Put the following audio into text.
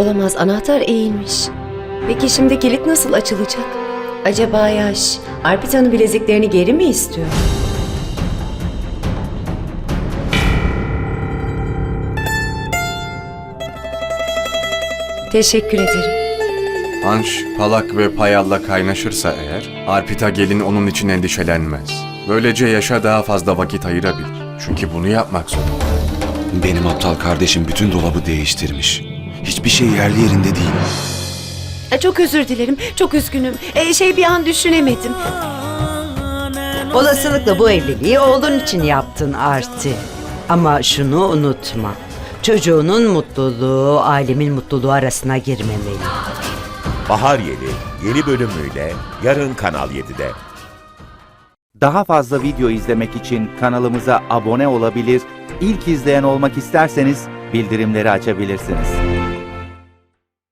Olamaz anahtar eğilmiş. Peki şimdi kilit nasıl açılacak? Acaba Yaş Arpita'nın bileziklerini geri mi istiyor? Teşekkür ederim. Anş, Palak ve Payal'la kaynaşırsa eğer, Arpita gelin onun için endişelenmez. Böylece yaşa daha fazla vakit ayırabilir. Çünkü bunu yapmak zorunda. Benim aptal kardeşim bütün dolabı değiştirmiş. Hiçbir şey yerli yerinde değil. E, Çok özür dilerim. Çok üzgünüm. E, şey bir an düşünemedim. Olasılıkla bu evliliği oğlun için yaptın Arti. Ama şunu unutma. Çocuğunun mutluluğu ailemin mutluluğu arasına girmemeli. Bahar Yeli yeni bölümüyle yarın Kanal 7'de. Daha fazla video izlemek için kanalımıza abone olabilir, ilk izleyen olmak isterseniz bildirimleri açabilirsiniz.